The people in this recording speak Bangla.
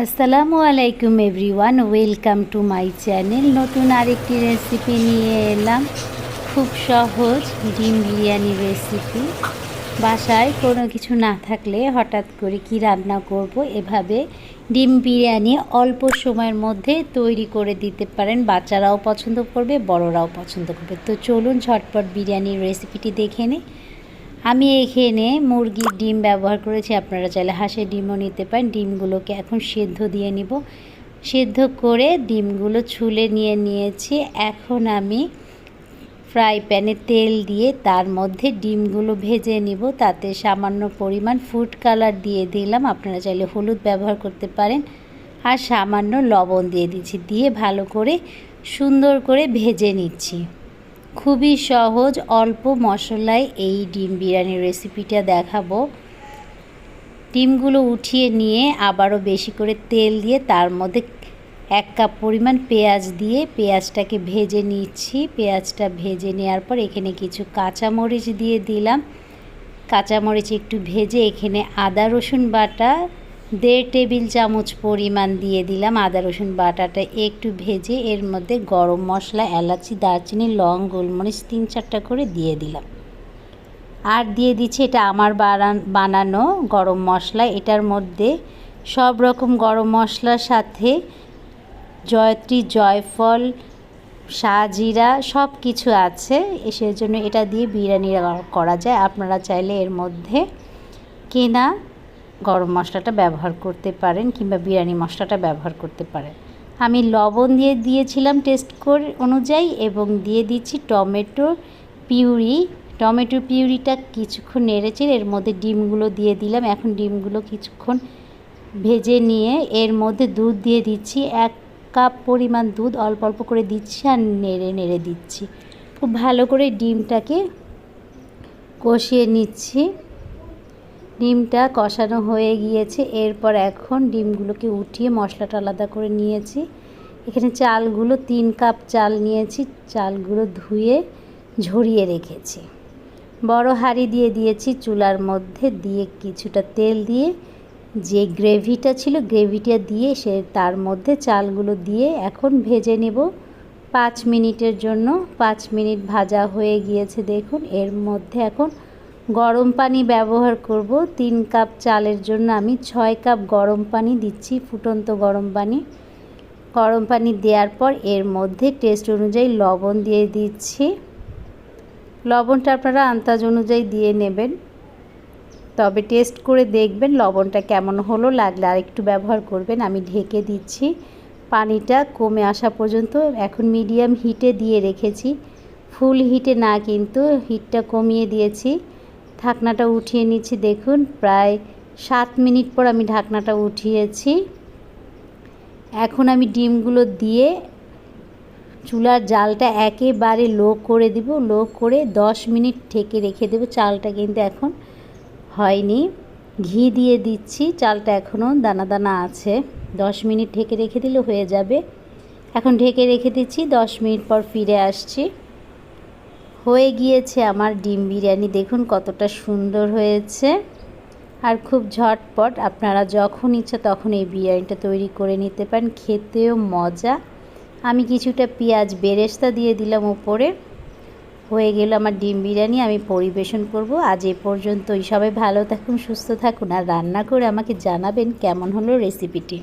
আসসালামু আলাইকুম everyone, welcome to my channel. নতুন আরেকটি রেসিপি নিয়ে এলাম। খুব সহজ ডিম বিরিয়ানি রেসিপি। বাসায় কোনো কিছু না থাকলে হঠাৎ করে কি রান্না করব এভাবে ডিম বিরিয়ানি অল্প সময়ের মধ্যে তৈরি করে দিতে পারেন। বাচ্চারাও পছন্দ করবে, বড়রাও পছন্দ করবে। তো চলুন ঝটপট বিরিয়ানির রেসিপিটি দেখে নিই। আমি এখানে মুরগির ডিম ব্যবহার করেছি, আপনারা চাইলে হাঁসের ডিমও নিতে পারেন। ডিমগুলোকে এখন সেদ্ধ দিয়ে নিব। সেদ্ধ করে ডিমগুলো ছুলে নিয়ে নিয়েছি। এখন আমি ফ্রাই প্যানে তেল দিয়ে তার মধ্যে ডিমগুলো ভেজে নিব। তাতে সামান্য পরিমাণ ফুড কালার দিয়ে দিলাম। আপনারা চাইলে হলুদ ব্যবহার করতে পারেন। আর সামান্য লবণ দিয়ে দিচ্ছি। দিয়ে ভালো করে সুন্দর করে ভেজে নিচ্ছি। খুবই সহজ, অল্প মশলায় এই ডিম বিরিয়ানির রেসিপিটা দেখাবো। ডিমগুলো উঠিয়ে নিয়ে আবারও বেশি করে তেল দিয়ে তার মধ্যে এক কাপ পরিমাণ পেঁয়াজ দিয়ে পেঁয়াজটাকে ভেজে নিচ্ছি। পেঁয়াজটা ভেজে নেওয়ার পর এখানে কিছু কাঁচামরিচ দিয়ে দিলাম। কাঁচামরিচ একটু ভেজে এখানে আদা রসুন বাটা দেড় টেবিল চামচ পরিমাণ দিয়ে দিলাম আদা, রসুন বাটাটা একটু ভেজে এর মধ্যে গরম মশলা, এলাচি, দারচিনি, লং, গোলমরিচ তিন চারটা করে দিয়ে দিলাম। আর দিয়ে দিচ্ছি এটা আমার বানানো গরম মশলা। এটার মধ্যে সব রকম গরম মশলার সাথে জয়ত্রী, জয়ফল শাহজিরা সব কিছু আছে সেজন্য এটা দিয়ে বিরিয়ানি করা যায়। আপনারা চাইলে এর মধ্যে কেনা গরম মশলাটা ব্যবহার করতে পারেন কিংবা বিরিয়ানি মশলাটা ব্যবহার করতে পারেন। আমি লবণ দিয়ে দিয়েছিলাম টেস্ট করে অনুযায়ী এবং দিয়ে দিচ্ছি টমেটো পিউরি। টমেটো পিউরিটা কিছুক্ষণ নেড়েছে এর মধ্যে ডিমগুলো দিয়ে দিলাম। এখন ডিমগুলো কিছুক্ষণ ভেজে নিয়ে এর মধ্যে দুধ দিয়ে দিচ্ছি। এক কাপ পরিমাণ দুধ অল্প অল্প করে দিচ্ছি আর নেড়ে নেড়ে দিচ্ছি। খুব ভালো করে ডিমটাকে কষিয়ে নিচ্ছি। ডিমটা কষানো হয়ে গিয়েছে। এরপর এখন ডিমগুলোকে উঠিয়ে মশলাটা আলাদা করে নিয়েছি। এখানে চালগুলো তিন কাপ চাল নিয়েছি। চালগুলো ধুয়ে ঝরিয়ে রেখেছি। বড় হাঁড়ি দিয়ে দিয়েছি চুলার মধ্যে। দিয়ে কিছুটা তেল দিয়ে যে গ্রেভিটা ছিল, গ্রেভিটা দিয়ে সে তার মধ্যে চালগুলো দিয়ে এখন ভেজে নেব। পাঁচ মিনিটের জন্য। পাঁচ মিনিট ভাজা হয়ে গিয়েছে, দেখুন। এর মধ্যে এখন গরম পানি ব্যবহার করব। তিন কাপ চালের জন্য আমি ছয় কাপ গরম পানি দিচ্ছি, ফুটন্ত গরম পানি। গরম পানি দেওয়ার পর এর মধ্যে টেস্ট অনুযায়ী লবণ দিয়ে দিচ্ছি। লবণটা আপনারা আন্দাজ অনুযায়ী দিয়ে নেবেন। তবে টেস্ট করে দেখবেন লবণটা কেমন হলো, লাগলে আর একটু ব্যবহার করবেন। আমি ঢেকে দিচ্ছি। পানিটা কমে আসা পর্যন্ত এখন মিডিয়াম হিটে দিয়ে রেখেছি। ফুল হিটে না কিন্তু হিটটা কমিয়ে দিয়েছি। ঢাকনাটা উঠিয়ে নিচ্ছি, দেখুন, প্রায় সাত মিনিট পর আমি ঢাকনাটা উঠিয়েছি। এখন আমি ডিমগুলো দিয়ে চুলার জালটা একেবারে লো করে দিব, লো করে দশ মিনিট ঢেকে রেখে দেবো। চালটা কিন্তু এখন হয়নি। ঘি দিয়ে দিচ্ছি, চালটা এখনও দানা দানা আছে। দশ মিনিট ঢেকে রেখে দিলে হয়ে যাবে। এখন ঢেকে রেখে দিচ্ছি, দশ মিনিট পর ফিরে আসছি। হয়ে গিয়েছে আমার ডিম বিরিয়ানি। দেখুন কতটা সুন্দর হয়েছে। আর খুব ঝটপট আপনারা যখন ইচ্ছা তখন এই বিরিয়ানিটা তৈরি করে নিতে পারেন। খেতেও মজা। আমি কিছুটা পেঁয়াজ বেরেস্তা দিয়ে দিলাম উপরে। হয়ে গেল আমার ডিম বিরিয়ানি। আমি পরিবেশন করব। আজ এ পর্যন্তই। সবাই ভালো থাকুন, সুস্থ থাকুন। আর রান্না করে আমাকে জানাবেন কেমন হলো রেসিপিটি।